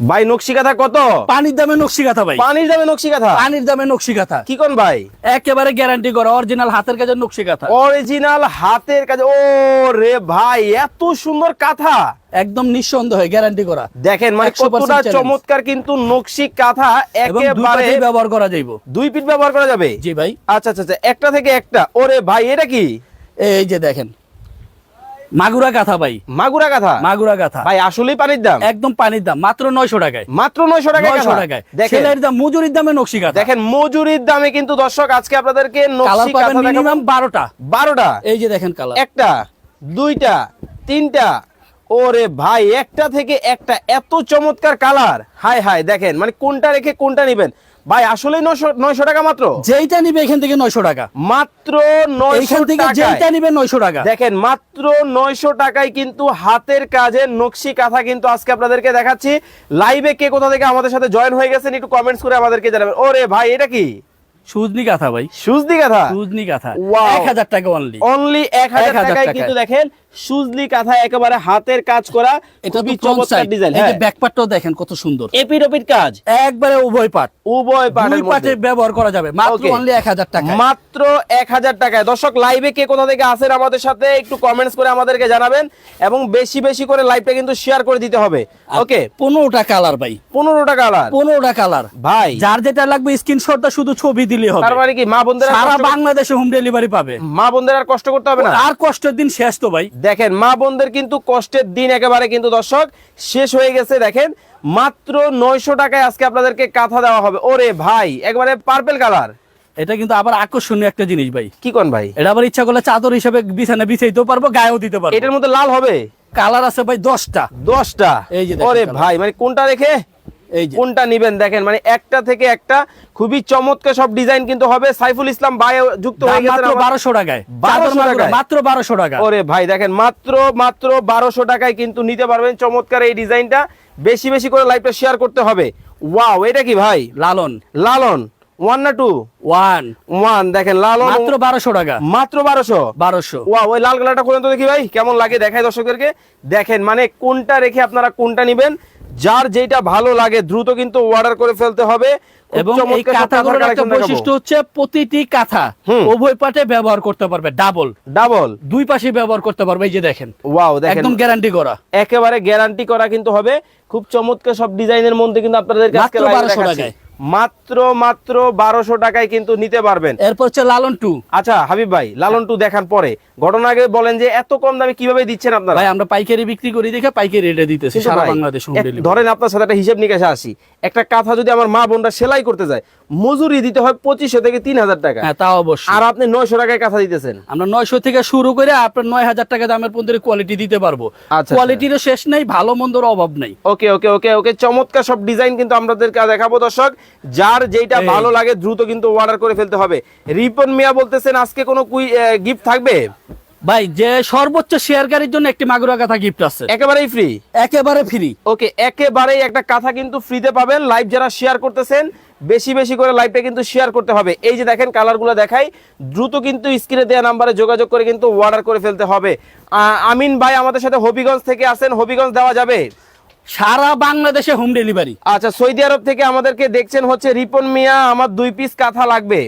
ভাই নকশি কাঁথা কত? পানির দামে নকশি কাঁথা ভাই। পানির দামে নকশি কাঁথা পানির দামে নকশি কাঁথা কি কোন ভাই? একেবারে গ্যারান্টি করা অরিজিনাল হাতের কাজের নকশি কাঁথা অরিজিনাল হাতের কাজ ও রে ভাই এত সুন্দর কাঁথা। একদম নিঃসন্দেহে গ্যারান্টি করা। দেখেন মানে কতটা চমৎকার কিন্তু নকশি কাঁথা একেবারে ব্যবহার করা যাইব। দুই পিট ব্যবহার করা যাবে? জি ভাই। আচ্ছা আচ্ছা আচ্ছা একটা থেকে একটা। ওরে ভাই এটা কি? এই যে দেখেন মাগুরা কাঁথা ভাই। মাগুরা কাঁথা মাগুরা কাঁথা ভাই আসলেই পানির দাম? একদম পানির দাম মাত্র নয়শো টাকায়। মাত্র নয়শো টাকা নয়শো টাকায়। ছেলের দাম মজুরির দামে নকশি কাঁথা দেখেন মজুরির দামে কিন্তু দর্শক আজকে আপনাদেরকে নকশি কাঁথা মিনিমাম বারোটা। বারোটা? এই যে দেখেন কালার একটা দুইটা তিনটা। ওরে ভাই একটা থেকে একটা। এত চমৎকার কালার হাই হাই দেখেন মানে কোনটা রেখে কোনটা নেবেন? ভাই আসলে নয়শো টাকা মাত্র? যেইটা নিবে এখান থেকে নয়শো টাকা। মাত্র এইখান থেকে যেইটা নিবে নয়শো টাকা। দেখেন মাত্র নয়শো টাকায় কিন্তু হাতের কাজের নকশি কাঁথা কিন্তু আজকে আপনাদেরকে দেখাচ্ছি। লাইভে কে কোথা থেকে আমাদের সাথে জয়েন হয়ে গেছেন একটু কমেন্টস করে আমাদেরকে জানাবেন। ওরে ভাই এটা কি? সুজনি কাঁথা ভাই। সুজনি কাঁথা? সুজনি কাঁথা। এক হাজার টাকা অনলি অনলি এক হাজার 1000 টাকায় টাকায়। কিন্তু দেখেন সুজলি কাঁথা একেবারে হাতের কাজ করা এটা খুবই চমৎকার ডিজাইন এই যে ব্যাক পার্টটাও দেখেন কত সুন্দর। এপিট ওপিট কাজ। একবারে উভয় পার্ট উভয় দুই পার্টে মধ্যে ব্যবহার করা যাবে। মাত্র অনলি এক হাজার টাকা মাত্র এক হাজার টাকায়। দর্শক লাইভে কে কোথা থেকে আসেন আমাদের সাথে একটু কমেন্টস করে আমাদেরকে জানাবেন এবং বেশি বেশি করে লাইভটা কিন্তু শেয়ার করে দিতে হবে। ওকে পনেরোটা কালার ভাই। পনেরোটা কালার পনেরোটা কালার ভাই। যার যেটা লাগবে স্ক্রিনশটটা শুধু ছবি দিলে হবে। তার মানে কি মা বোনদের আর সারা বাংলাদেশে হোম ডেলিভারি পাবে। মা বোনদের আর কষ্ট করতে হবে না? আর কষ্টের দিন শেষ তো ভাই। দেখেন মা বোনদের কিন্তু কষ্টের দিন একেবারে কিন্তু দর্শক শেষ হয়ে গেছে দেখেন। মাত্র নয়শো টাকায় আজকে আপনাদেরকে কাঁথা দেওয়া হবে। ওরে ভাই একবারে পার্পেল কালার এটা কিন্তু আবার আকর্ষণীয় একটা জিনিস ভাই। কি কোন ভাই? এটা আবার ইচ্ছা করলে চাদর হিসেবে বিছানা বিছাইতেও পারব গায়েও দিতে পারব। এটার মধ্যে লাল হবে? কালার আছে ভাই দশটা। দশটা? এই যে ওরে ভাই মানে কোনটা রেখে? কোনটা নিবেন দেখেন মানে একটা থেকে একটা খুবই চমৎকার সব ডিজাইন কিন্তু হবে। সাইফুল ইসলাম ভাই যুক্ত হয়ে গেছে মাত্র বারোশো টাকায়। 1200 চাদর টাকায়? মাত্র বারোশো টাকা ওরে ভাই দেখেন মাত্র মাত্র বারোশো টাকায় কিন্তু নিতে পারবেন চমৎকার এই ডিজাইনটা। বেশি বেশি করে লাইভটা শেয়ার করতে হবে। ওয়াও এটা কি ভাই? লালন। লালন। ওয়ান না টু ওয়ান ওয়ান দেখেন লালন মাত্র বারোশো টাকা। মাত্র বারোশো? বারোশো। ওয়া ওই লাল কালারটা খুলেন তো দেখি ভাই কেমন লাগে দেখায় দর্শকদেরকে। দেখেন মানে কোনটা রেখে আপনারা কোনটা নেবেন? যার যেটা ভালো লাগে দ্রুত কিন্তু অর্ডার করে ফেলতে হবে। এবং এই কাঁথাগুলোর একটা বৈশিষ্ট্য হচ্ছে প্রতিটি কাঁথা। উভয় পাটে ব্যবহার করতে পারবে ডাবল ডাবল দুই পাশে ব্যবহার করতে পারবে এই যে দেখেন। ওয়াও দেখেন। একদম গ্যারান্টি করা। একেবারে গ্যারান্টি করা কিন্তু হবে। খুব চমৎকার সব ডিজাইনের মধ্যে কিন্তু আপনাদের কাছে মাত্র 1200 টাকায়। মাত্র মাত্র বারোশো টাকায় কিন্তু নিতে পারবেন। এরপর হচ্ছে লালন টু। আচ্ছা হাবিব ভাই লালন টু দেখার পরে ঘটনা আগে বলেন যে এত কম দামে কীভাবে দিচ্ছেন আপনারা? ভাই আমরা পাইকারি বিক্রি করি দেখে পাইকারি রেটে দিতেছি সারা বাংলাদেশ ধরেন আপনার সাথে একটা হিসেব নিকাশে আসি। একটা কাঁথা যদি আমার মা বোনরা সেলাই করতে যায় মজুরি দিতে হয় পঁচিশশো থেকে তিন হাজার টাকা। হ্যাঁ তাও অবশ্যই। আর আপনি নয়শো টাকায় কাঁথা দিতেছেন। আমরা নয়শো থেকে শুরু করে আপনার নয় হাজার টাকা দামের পর্যন্ত কোয়ালিটি দিতে পারব। আচ্ছা। কোয়ালিটিরও শেষ নেই ভালো মন্দর অভাব নেই। ওকে ওকে ওকে ওকে চমৎকার সব ডিজাইন কিন্তু আপনাদেরকে দেখাবো দর্শক। যার যেটা ভালো লাগে দ্রুত কিন্তু অর্ডার করে ফেলতে হবে। রিপন মিয়া বলতেছেন আজকে কোনো কুই গিফট থাকবে? ভাই যে সর্বোচ্চ শেয়ারকারীর জন্য একটি মাগুরা কাঁথা গিফট আছে। একেবারেই ফ্রি একেবারে ফ্রি ওকে একেবারেই একটা কাঁথা কিন্তু ফ্রিতে পাবেন। লাইভ যারা শেয়ার করতেছেন বেশি বেশি করে লাইভটা কিন্তু শেয়ার করতে হবে। এই যে দেখেন কালারগুলো দেখাই দ্রুত কিন্তু স্ক্রিনে দেওয়া নাম্বারে যোগাযোগ করে কিন্তু অর্ডার করে ফেলতে হবে। আমিন ভাই আমাদের সাথে হবিগঞ্জ থেকে আসেন হবিগঞ্জ দেওয়া যাবে? সারা বাংলাদেশে হোম ডেলিভারি আচ্ছা সৌদি আরব থেকে আমাদেরকে দেখছেন হচ্ছে রিপন মিয়া আমার দুই পিস কাঁথা লাগবে।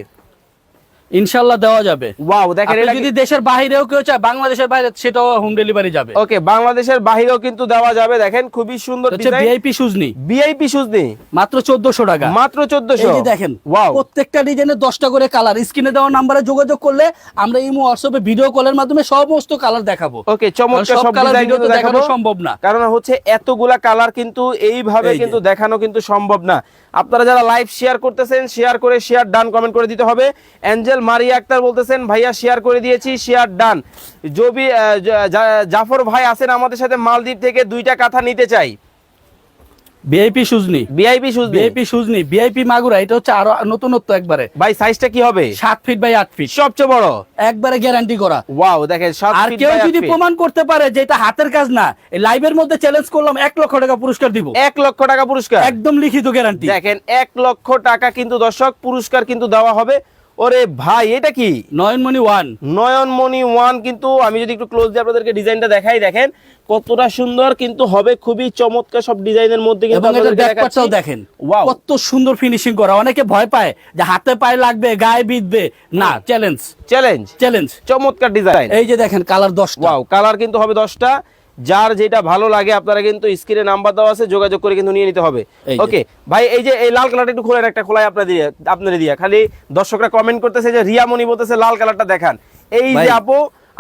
ইনশাল্লাহ দেওয়া যাবে। ওয়াও দেখেন এটা যদি দেশের বাইরেও কেউ চায় বাংলাদেশের বাইরে সেটাও হোম ডেলিভারি যাবে। ওকে বাংলাদেশের বাহিরেও কিন্তু দেওয়া যাবে দেখেন খুবই সুন্দর ডিজাইন ভিআইপি সুজনি ভিআইপি সুজ নেই মাত্র চোদ্দশো টাকা। মাত্র 1400 এই দেখেন ওয়াও। প্রত্যেকটা ডিজাইনের দশটা করে কালার স্ক্রিনে দেওয়া নাম্বারে যোগাযোগ করলে আমরা ইমো হোয়াটসঅ্যাপে ভিডিও কলের মাধ্যমে সমস্ত কালার দেখাবো। ওকে চমৎকার সব ডিজাইন ভিডিও কিন্তু দেখানো সম্ভব না। কারণ হচ্ছে এতগুলা কালার কিন্তু এইভাবে। কিন্তু দেখানো কিন্তু সম্ভব না। আপনারা যারা লাইভ শেয়ার করতেছেন শেয়ার করে শেয়ার ডান কমেন্ট করে দিতে হবে। অ্যাঞ্জেল মারিয়া আক্তার বলতেছেন ভাইয়া শেয়ার করে দিয়েছি শেয়ার ডান জবি জাফর ভাই আছেন আমাদের সাথে মালদ্বীপ থেকে দুইটা কাঁথা নিতে চাই। ভিআইপি সুজনি। ভিআইপি সুজ ভিআইপি সুজনি। ভিআইপি মাগুরা এটা হচ্ছে আরও নতুনত্ব একবারে। ভাই সাইজটা কি হবে? সাত ফিট বাই আট ফিট সবচেয়ে বড়? একবারে গ্যারান্টি করা। ওয়াও দেখেন সাত আর কেউ যদি প্রমাণ করতে পারে যে এটা হাতের কাজ না এই লাইভের মধ্যে চ্যালেঞ্জ করলাম এক লক্ষ টাকা পুরস্কার দিব। এক লক্ষ টাকা পুরস্কার। একদম লিখিত গ্যারান্টি দেখেন এক লক্ষ টাকা কিন্তু দর্শক পুরস্কার কিন্তু দেওয়া হবে। ওরে ভাই এটা কি? নয়নমণি ওয়ান। নয়নমণি ওয়ান কিন্তু আমি যদি একটু ক্লোজ দিয়ে আপনাদেরকে ডিজাইনটা দেখাই দেখেন কতটা সুন্দর কিন্তু হবে খুবই চমৎকার সব ডিজাইনের মধ্যে কিন্তু ব্যাকপার্টটাও দেখেন. কত সুন্দর ফিনিশিং করা। অনেকে ভয় পায় যে হাতে পায়ে লাগবে গায়ে বিঁধবে। না চ্যালেঞ্জ চ্যালেঞ্জ চ্যালেঞ্জ চমৎকার ডিজাইন এই যে দেখেন কালার দশটা। ওয়াও কালার কিন্তু হবে দশটা। যার যেটা ভালো লাগে আপনারা কিন্তু স্ক্রিনে নাম্বার দেওয়া আছে যোগাযোগ করে কিন্তু নিয়ে নিতে হবে। ওকে ভাই এই যে এই লাল কালারটা একটু খোলেন একটা খোলাই আপনার দিয়ে আপনার দিয়ে। খালি দর্শকরা কমেন্ট করতেছে যে রিয়া মনি বলতেছে লাল কালারটা দেখান। এই যে আপু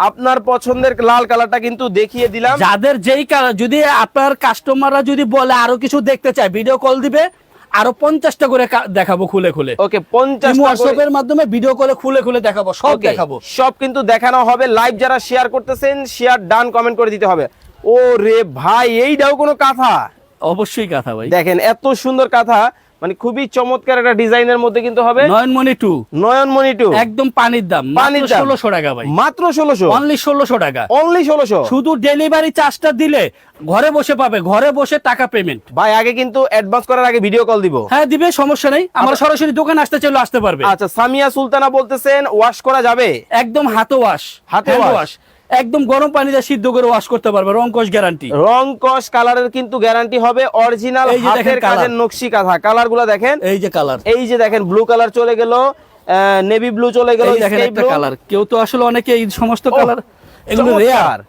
আপনার পছন্দের লাল কালারটা কিন্তু দেখিয়ে দিলাম। যাদের যেই কালার যদি আপনার কাস্টমাররা যদি বলে আরও কিছু দেখতে চায় ভিডিও কল দিবে আরও পঞ্চাশটা করে দেখাবো খুলে খুলে। ওকে পঞ্চাশ হোয়াটসঅ্যাপের মাধ্যমে ভিডিও কলে খুলে খুলে দেখাবো সব দেখাবো। সব কিন্তু দেখানো হবে। লাইভ যারা শেয়ার করতেছেন শেয়ার ডান কমেন্ট করে দিতে হবে। ও রে ভাই এইটাও কোনো কথা? অবশ্যই কথা ভাই। দেখেন এত সুন্দর কথা মানে খুবই চমৎকার একটা ডিজাইনের মধ্যে কিন্তু হবে। নয়নমণি টু। নয়নমণি টু। একদম পানির দাম পানির ষোলোশো টাকা ভাই। মাত্র ষোলোশো? অনলি ষোলোশো টাকা। অনলি ষোলোশো? শুধু ডেলিভারি চার্জটা দিলে ঘরে বসে পাবে ঘরে বসে টাকা পেমেন্ট ভাই আগে কিন্তু অ্যাডভান্স করার আগে ভিডিও কল দিব। হ্যাঁ দিবে সমস্যা নেই। আমরা সরাসরি দোকান আসতে চাইলে আসতে পারবে। আচ্ছা সামিয়া সুলতানা বলতেছেন ওয়াশ করা যাবে? একদম হাতে ওয়াশ হাতে wash। একদম গরম পানিতে সিদ্ধ করে ওয়াশ করতে পারবে রংকশ গ্যারান্টি রং কষ কালারের কিন্তু গ্যারান্টি হবে অরিজিনাল এই যে দেখেন হাতের কাজের নকশি কাঁথা। কালারগুলা দেখেন? এই যে কালার এই যে দেখেন ব্লু কালার চলে গেল নেভি ব্লু চলে গেল এই দেখেন একটা কালার কেউ তো আসলে অনেকে এই সমস্ত কালার এগুলো। রেয়ার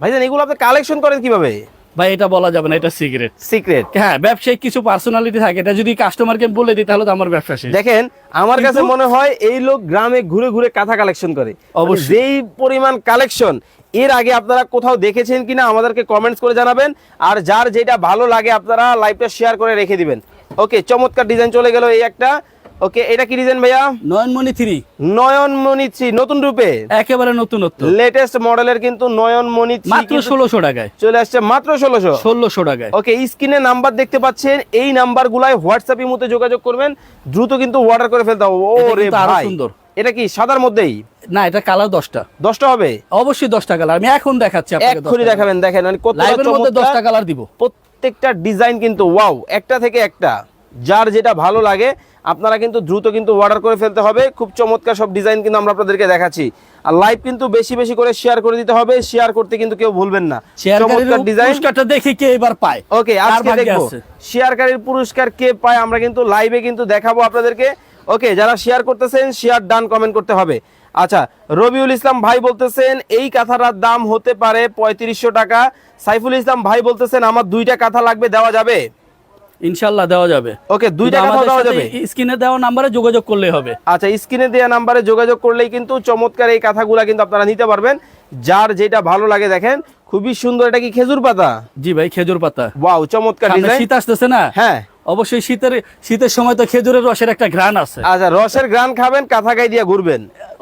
ভাইজান এগুলো আপনি কালেকশন করেন কীভাবে? ভাই এটা বলা যাবে না এটা সিক্রেট সিক্রেট হ্যাঁ ব্যবসায়িক কিছু পার্সোনালিটি থাকে এটা যদি কাস্টমারকে বলে দিই তাহলে তো আমার ব্যবসা শেষ। দেখেন আমার কাছে মনে হয় এই লোক গ্রামে ঘুরে ঘুরে কাঁথা কালেকশন করে। অবশ্যই। মানে যেই পরিমাণ কালেকশন এর আগে আপনারা কোথাও দেখেছেন কিনা আমাদেরকে কমেন্টস করে জানাবেন আর যার যেটা ভালো লাগে আপনারা লাইভটা শেয়ার করে রেখে দিবেন। ওকে চমৎকার ডিজাইন চলে গেল এই একটা। ওকে এটা কি ডিজাইন ভাইয়া? নয়নমণি থ্রি। নয়নমণি থ্রি নতুন রূপে? একেবারে নতুনত্ব। লেটেস্ট মডেলের কিন্তু নয়নমণি মাত্র ষোলোশো টাকায়। চলে আসছে মাত্র ষোলোশো। ষোলোশো টাকায়। ওকে স্ক্রিনে নাম্বার দেখতে পাচ্ছেন এই নাম্বার গুলাই হোয়াটসঅ্যাপ ইমোতে যোগাযোগ করবেন। দ্রুত কিন্তু অর্ডার করে ফেলতে হবে। ও রে ভাই সুন্দর। এটা কি সাদার মধ্যেই? না এটা কালার দশটা। দশটা হবে? অবশ্যই দশটা কালার। আমি এখন দেখাচ্ছি আপনাকে এক্ষুনি দেখাবেন দেখেন মানে কত দশটা কালার দিব। প্রত্যেকটা ডিজাইন কিন্তু ওয়াও একটা থেকে একটা। যার যেটা ভালো লাগে আপনারা কিন্তু দ্রুত কিন্তু অর্ডার করে ফেলতে হবে। খুব চমৎকার সব ডিজাইন কিন্তু আমরা আপনাদেরকে দেখাচ্ছি। আর লাইভ কিন্তু বেশি বেশি করে শেয়ার করে দিতে হবে। শেয়ার করতে কিন্তু কেউ ভুলবেন না। চমৎকার ডিজাইন পুরস্কারটা দেখি কে এবার পায়? ওকে আজকে দেখব। শেয়ারকারীর পুরস্কার কে পায় আমরা কিন্তু লাইভে কিন্তু দেখাবো আপনাদেরকে। ওকে যারা শেয়ার করতেছেন শেয়ার ডান কমেন্ট করতে হবে। আচ্ছা রবিউল ইসলাম ভাই বলতেছেন এই কাঁথাটার দাম হতে পারে পঁয়ত্রিশশো টাকা। সাইফুল ইসলাম ভাই বলতেছেন আমার দুইটা কাঁথা লাগবে দেওয়া যাবে? ইনশাল্লাহ দেওয়া যাবে। ওকে দুইটা কাঁথা দেওয়া যাবে? স্ক্রিনে দেওয়া নাম্বারে যোগাযোগ করলে হবে। আচ্ছা স্ক্রিনে দেওয়া নাম্বারে যোগাযোগ করলেই কিন্তু চমৎকার এই কথাগুলো কিন্তু আপনারা নিতে পারবেন। যার যেটা ভালো লাগে দেখেন খুবই সুন্দর। এটা কি খেজুর পাতা? জি ভাই খেজুর পাতা। ওয়াও চমৎকার ডিজাইন। শীত আসতেছে না? হ্যাঁ। অবশ্যই শীতের শীতের সময় তো খেজুরের রসের একটা ঘ্রাণ আছে। আচ্ছা রসের গ্রান খাবেন কাঁথা গাই দিয়ে ঘুরবেন।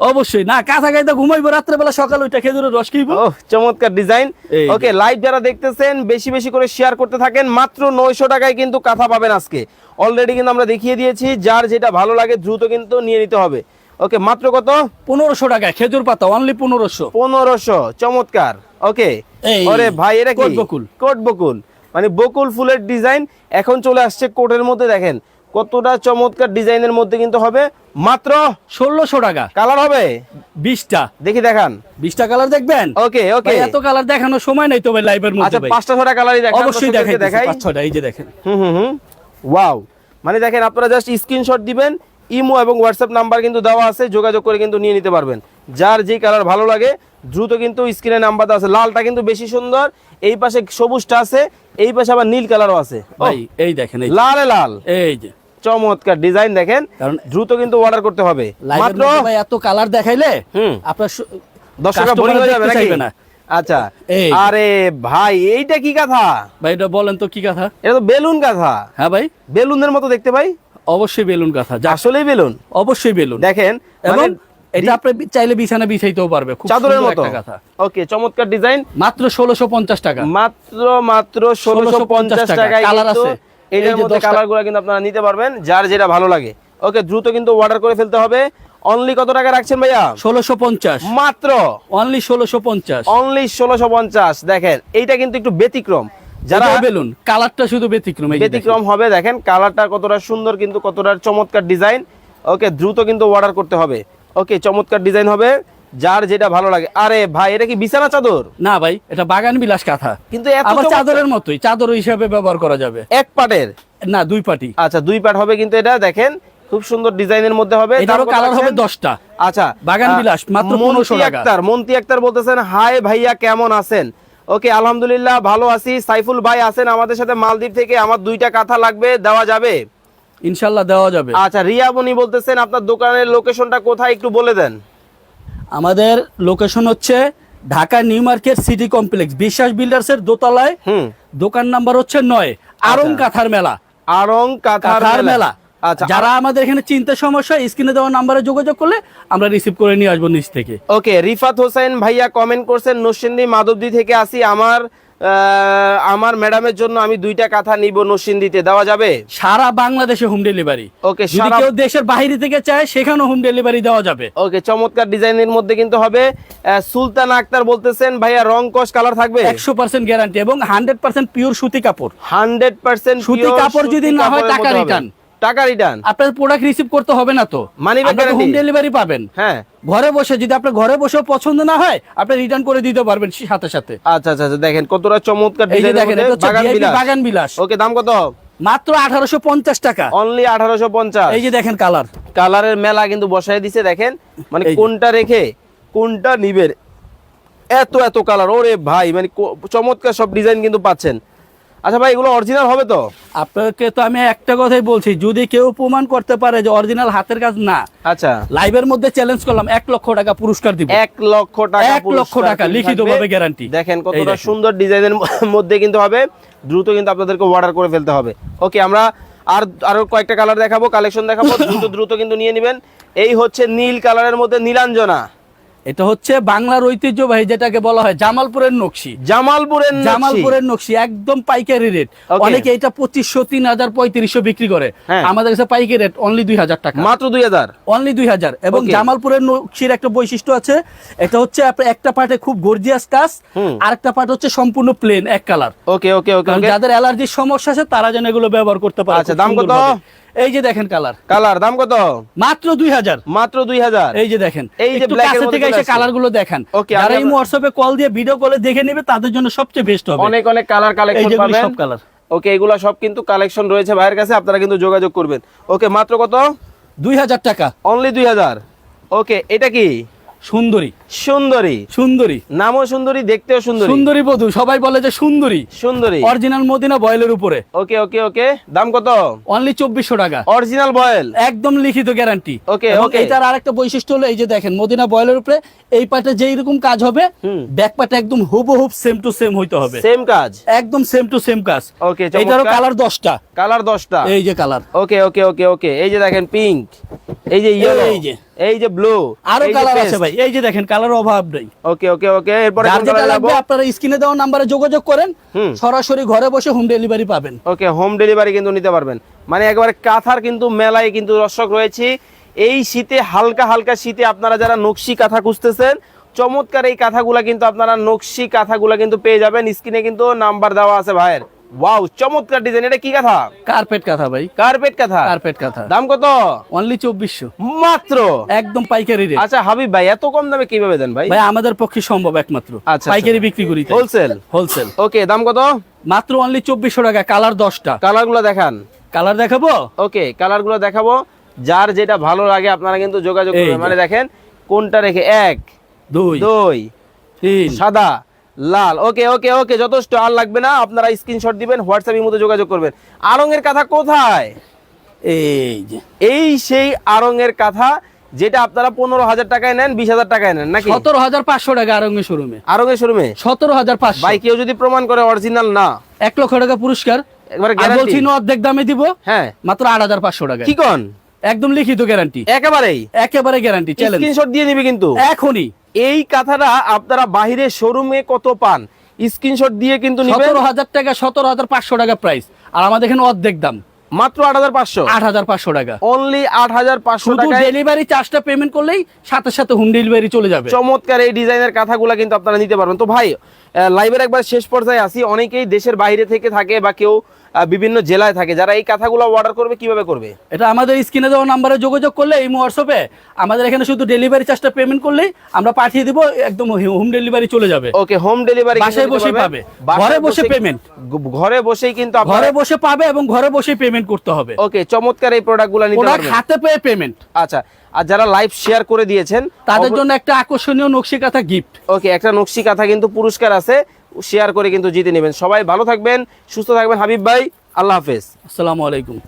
অবশ্যই না কাঁথা গাইতে ঘুমাইবো রাত্রেবেলা সকাল ওইটা খেজুরের রস খাইবো। চমৎকার ডিজাইন। ওকে লাইভ যারা দেখতেছেন বেশি বেশি করে শেয়ার করতে থাকেন মাত্র নয়শো টাকায় কিন্তু কাঁথা পাবেন আজকে। অলরেডি কিন্তু আমরা দেখিয়ে দিয়েছি যার যেটা ভালো লাগে দ্রুত কিন্তু নিয়ে নিতে হবে। ওকে মাত্র কত? পনেরোশো টাকায় খেজুর পাতা অনলি পনেরোশো। পনেরোশো চমৎকার। ওকে ওরে ভাই এটা কি? কোট বকুল। কোট বকুল মানে বকুল ফুলের ডিজাইন এখন চলে আসছে কোটের মধ্যে দেখেন। কতটা চমৎকার ডিজাইনের মধ্যে কিন্তু হবে। মাত্র ষোলোশো টাকা। কালার হবে? বিশটা। দেখি দেখান। বিশটা কালার দেখবেন? ওকে ওকে। এত কালার দেখানোর সময় নেই তো ভাই লাইভের মধ্যে আচ্ছা পাঁচটা ছটা কালারই দেখান অবশ্যই দেখাই দেখাই। পাঁচ ছটা এই যে দেখেন। হুম হুম হুম। ওয়াও মানে দেখেন আপনারা জাস্ট স্ক্রিনশট দিবেন ইমো এবং হোয়াটসঅ্যাপ নাম্বার কিন্তু দেওয়া আছে যোগাযোগ করে কিন্তু নিয়ে নিতে পারবেন। যার যে কালার ভালো লাগে দ্রুত কিন্তু স্ক্রিনে নাম্বার দেওয়া আছে। লালটা কিন্তু বেশি সুন্দর এই পাশে সবুজটা আছে এই পাশে আবার নীল কালারও আছে। ভাই এই দেখেন লালে লাল। এই যে। চমৎকার ডিজাইন দেখেন কারণ দ্রুত কিন্তু অর্ডার করতে হবে। মাত্র এত কালার দেখাইলে হুম। আপনার দর্শকরা বোরিং হয়ে যাবে নাকি? না। আচ্ছা আরে ভাই এইটা কি কথা ভাই এটা বলেন তো কি কথা এটা তো বেলুন কথা হ্যাঁ ভাই। বেলুনের মতো দেখতে ভাই অবশ্যই বেলুন কথা আসলেই বেলুন। অবশ্যই বেলুন। দেখেন এবং মানে এটা আপনি চাইলে বিছানা বিছাইতেও পারবে। খুব চাদরের মতো। কথা ওকে চমৎকার ডিজাইন। মাত্র ষোলোশো পঞ্চাশ টাকা। মাত্র মাত্র 1650 টাকায় কালার আছে। যে মধ্যে দশটা- কালারগুলো কিন্তু আপনারা নিতে পারবেন যার যেটা ভালো লাগে। ওকে দ্রুত কিন্তু অর্ডার করে ফেলতে হবে। অনলি কত টাকা রাখছেন ভাইয়া? ষোলোশো পঞ্চাশ। মাত্র? অনলি ষোলোশো পঞ্চাশ। অনলি ষোলোশো পঞ্চাশ। দেখেন এইটা কিন্তু একটু ব্যতিক্রম। যারা বেলুন। কালারটা শুধু ব্যতিক্রম এই ব্যতিক্রম হবে দেখেন কালারটা কতটা সুন্দর কিন্তু কতটা চমৎকার ডিজাইন। ওকে দ্রুত কিন্তু অর্ডার করতে হবে। ওকে চমৎকার ডিজাইন হবে। যার যেটা ভালো লাগে। আরে ভাই এটা কি বিছানা চাদর? না ভাই এটা বাগান বিলাস কাঁথা। কিন্তু আবার চাদরের মতোই চাদর হিসাবে ব্যবহার করা যাবে। এক পাটের? না দুই পাটি আচ্ছা দুই পাট হবে কিন্তু এটা দেখেন খুব সুন্দর ডিজাইনের মধ্যে হবে। এটারও কালার হবে রাখছেন? দশটা। আচ্ছা বাগান বিলাস, মাত্র মন্তি 1500 টাকা। আক্তার মন্তি আক্তার বলতেছেন হাই ভাইয়া কেমন আছেন? ওকে আলহামদুলিল্লাহ ভালো আছি। সাইফুল ভাই আছেন আমাদের সাথে মালদ্বীপ থেকে। আমার দুইটা কাঁথা লাগবে দেওয়া যাবে? ইনশাল্লাহ দেওয়া যাবে। আচ্ছা রিয়া বনি বলতেছেন আপনার দোকানের লোকেশনটা কোথায় একটু বলে দেন। আমাদের লোকেশন হচ্ছে Dhaka new market city complex Biswas builders এর দোতলায়। দোকান নাম্বার হচ্ছে নয় আরং কাঁথার মেলা। আরং কাঁথার মেলা। আচ্ছা। যারা আমাদের এখানে চিন্তা সমস্যা স্ক্রিনে দেওয়া নাম্বারে যোগাযোগ করলে আমরা রিসিভ করে নিয়ে আসব নিচ থেকে। ওকে রিফাত হোসেন ভাইয়া কমেন্ট করছেন নরসিংদী মাধবদী থেকে আসি। আমার আমার ম্যাডামের জন্য আমি দুইটা কাঁথা নিব নরসিংদীতে। দেওয়া যাবে? সারা বাংলাদেশে হোম ডেলিভারি ওকে যদি সারা কেউ দেশের বাইরে থেকে চায় সেখানেও হোম ডেলিভারি দেওয়া যাবে। ওকে চমৎকার ডিজাইনের মধ্যে কিন্তু হবে। সুলতান আক্তার বলতেছেন ভাইয়া রং কস কালার থাকবে? একশো পার্সেন্ট গ্যারান্টি এবং হান্ড্রেড পার্সেন্ট পিওর সুতি কাপড়। হান্ড্রেড পার্সেন্ট সুতি কাপড় যদি না হয় টাকা রিটার্ন টাকা রিটার্ন আপনার প্রোডাক্ট রিসিভ করতে হবে না তো। Money back হোম ডেলিভারি পাবেন। হ্যাঁ। ঘরে বসে যদি আপনার ঘরে বসেও পছন্দ না হয় আপনি রিটার্ন করে দিতে পারবেন সাথে সাথে। আচ্ছা আচ্ছা আচ্ছা, দেখেন কতটা চমৎকার এই যে দেখেন বাগান বিলাস। ওকে দাম কত? মাত্র আঠারোশো পঞ্চাশ টাকা। অনলি আঠারোশো পঞ্চাশ। এই যে দেখেন কালার কালারের মেলা কিন্তু বসায় দিছে দেখেন। মানে কোনটা রেখে কোনটা নিবেন? এত এত কালার ওরে ভাই মানে চমৎকার সব ডিজাইন কিন্তু পাচ্ছেন। আচ্ছা ভাই এগুলো অরিজিনাল হবে তো? আপনাকে তো আমি একটা কথাই বলছি যদি কেউ প্রমাণ করতে পারে যে অরিজিনাল হাতের কাজ না। আচ্ছা। লাইভের মধ্যে চ্যালেঞ্জ করলাম এক লক্ষ টাকা পুরস্কার দিব। এক লক্ষ টাকা এক লক্ষ টাকা কিন্তু লিখিতভাবে গ্যারান্টি দেখেন কতটা সুন্দর ডিজাইনের মধ্যে কিন্তু হবে। দ্রুত কিন্তু আপনাদেরকে অর্ডার করে ফেলতে হবে। ওকে আমরা আর আরও কয়েকটা কালার দেখাবো কালেকশন দেখাবো। দ্রুত দ্রুত কিন্তু নিয়ে নেবেন। এই হচ্ছে নীল কালারের মধ্যে নীলাঞ্জনা। এটা হচ্ছে বাংলার ঐতিহ্যবাহী যেটাকে বলা হয় জামালপুরের নকশি। জামালপুরের জামালপুরের নকশি একদম পাইকারি রেট অনেকে এটা পঁচিশশো তিন হাজার পঁয়ত্রিশশো বিক্রি করে। হ্যাঁ। আমাদের কাছে পাইকারি রেট অনলি দুই হাজার টাকা। মাত্র দুই হাজার? অনলি দুই হাজার। এবং জামালপুরের নকশির একটা বৈশিষ্ট্য আছে। এটা হচ্ছে একটা পার্টে খুব গর্জিয়াস কাজ। আর একটা পার্ট হচ্ছে সম্পূর্ণ প্লেন এক কালার ওকে ওকে ওকে যাদের অ্যালার্জির সমস্যা আছে তারা যেন এগুলো ব্যবহার করতে পারে আচ্ছা, দাম কত? এই যে দেখেন কালার। কালার দাম কত? মাত্র দুই হাজার। মাত্র দুই হাজার। এই যে দেখেন এই যে কাছে থেকে এসে কালারগুলো দেখেন। যারা এই হোয়াটসঅ্যাপে কল দিয়ে ভিডিও কলে দেখে নেবে তাদের জন্য সবচেয়ে বেস্ট হবে। অনেক অনেক কালার কালেকশন পাবেন। সব কালার ওকে এগুলা সব কিন্তু কালেকশন রয়েছে ভাইয়ের কাছে আপনারা কিন্তু যোগাযোগ করবেন। ওকে মাত্র কত? দুই হাজার টাকা। অনলি দুই হাজার। ওকে এটা কি? সুন্দরী। সুন্দরী। সুন্দরী। নামও সুন্দরী দেখতেও সুন্দরী। সুন্দরী বধূ সবাই বলে যে সুন্দরী। সুন্দরী। অরিজিনাল মদিনা বয়েলের উপরে। ওকে ওকে ওকে। দাম কত? অনলি চব্বিশশো টাকা। Original voile. একদম লিখিত গ্যারান্টি ওকে okay. এটার আরেকটা বৈশিষ্ট্য হলো এই যে দেখেন মদিনা বয়েলের উপরে এই পাটে যেই রকম কাজ হবে। ব্যাক পাটে একদম হুবহুব সেম টু সেম হইতে হবে। সেম কাজ। একদম সেম টু সেম কাজ। ওকে চমৎকার। কালার দশটা। কালার দশটা। এই যে কালার ওকে ওকে ওকে ওকে। এই যে দেখেন পিঙ্ক এই যে ইয়েলো এই যে। এই যে ব্লু আরও কালার আছে ভাই। এই যে দেখেন কালার অভাব নেই। ওকে ওকে ওকে এরপরে কোন কালার লাগবে? আপনারা স্ক্রিনে দেওয়া নাম্বারে যোগাযোগ করেন। সরাসরি ঘরে বসে হোম ডেলিভারি পাবেন। ওকে হোম ডেলিভারি কিন্তু নিতে পারবেন। মানে একবারে কাঁথার কিন্তু মেলায় কিন্তু দর্শক রয়েছে। এই শীতে হালকা হালকা শীতে আপনারা যারা নকশি কাঁথা খুঁজতেছেন চমৎকার এই কাঁথাগুলা কিন্তু আপনারা নকশি কাঁথাগুলা কিন্তু পেয়ে যাবেন। স্ক্রিনে কিন্তু নাম্বার দেওয়া আছে ভাইয়ের। ওয়াও চমৎকার ডিজাইন এটা কি কাঁথা? কার্পেট কাঁথা ভাই। কার্পেট কাঁথা? কার্পেট কাঁথা। দাম কত? অনলি চব্বিশশো। মাত্র? একদম পাইকারি রেট আচ্ছা হাবিব ভাই এত কম দামে কীভাবে দেন ভাই? ভাই আমাদের পক্ষে সম্ভব একমাত্র। আচ্ছা, পাইকারি বিক্রি করি হোলসেল হোলসেল ওকে দাম কত? মাত্র অনলি চব্বিশশো টাকা কালার দশটা। কালারগুলো দেখান। কালার দেখাবো? ওকে কালারগুলো দেখাবো। যার যেটা ভালো লাগে আপনারা কিন্তু যোগাযোগ করবেন মানে দেখেন কোনটা রেখে? এক দুই দুই তিন সাদা লাল। ওকে ওকে ওকে যথেষ্ট। আর লাগবে না আপনারা স্ক্রিনশট দিবেন হোয়াটসঅ্যাপের মধ্যে যোগাযোগ করবেন। আরঙের কথা কোথায়? এই যে। এই সেই আরঙের কথা যেটা আপনারা পনেরো হাজার টাকায় নেন বিশ হাজার টাকায় নেন নাকি? সতেরো হাজার পাঁচশো টাকা আরঙ্গে শোরুমে আরঙের শোরুমে সতেরো হাজার পাঁচশো। ভাই কেউ যদি প্রমাণ করে অরিজিনাল না? এক লক্ষ টাকা পুরস্কার। বলছি না অর্ধেক দামে দিব। হ্যাঁ। মাত্র আট হাজার পাঁচশো টাকা কি কন? একদম লিখিত গ্যারান্টি একেবারেই? একেবারে গ্যারান্টি চ্যালেঞ্জ স্ক্রিনশট দিয়ে নিবি কিন্তু। এখনই। এই কথাটা আপনারা বাহিরে শোরুমে কত পান? স্ক্রিনশট দিয়ে কিন্তু নিবেন। সতেরো হাজার টাকা সতেরো হাজার পাঁচশো টাকা প্রাইস আর আমাদের এখানে অর্ধেক দাম। মাত্র আট হাজার পাঁচশো? আট হাজার পাঁচশো টাকা। অনলি আট হাজার পাঁচশো শুধু ডেলিভারি চার্জটা পেমেন্ট করলেই সাথে সাথে হোম ডেলিভারি চলে যাবে। চমৎকার এই ডিজাইনের কাঁথাগুলা কিন্তু আপনারা নিতে পারবেন। তো ভাই লাইভের একবার শেষ পর্যায়ে আসি। অনেকেই দেশের বাইরে থেকে থাকে বা কেউ বিভিন্ন জেলায় থাকে। যারা এই কাঁথাগুলো অর্ডার করবে কীভাবে করবে? এটা আমাদের স্ক্রিনে দেওয়া নাম্বারে যোগাযোগ করলে এই হোয়াটসঅ্যাপে আমাদের এখানে শুধু ডেলিভারি চার্জটা পেমেন্ট করলেই আমরা পাঠিয়ে দিব একদম হোম ডেলিভারি চলে যাবে। ওকে হোম ডেলিভারি বাসায় বসেই পাবে। ঘরে বসে payment। ঘরে বসেই কিন্তু ঘরে বসে পাবে এবং ঘরে বসে পেমেন্ট করতে হবে। ওকে চমৎকার এই প্রোডাক্টগুলো নিতে পারবেন। হাতে পেয়ে পেমেন্ট আচ্ছা আর যারা লাইভ শেয়ার করে দিয়েছেন তাদের জন্য একটা আকর্ষণীয় নকশি কাঁথা গিফট ওকে একটা নকশি কাঁথা কিন্তু পুরস্কার আছে। শেয়ার করে কিন্তু জিতে নেবেন। সবাই ভালো থাকবেন, সুস্থ থাকবেন। হাবিব ভাই, আল্লাহ হাফেজ। আসসালামু আলাইকুম।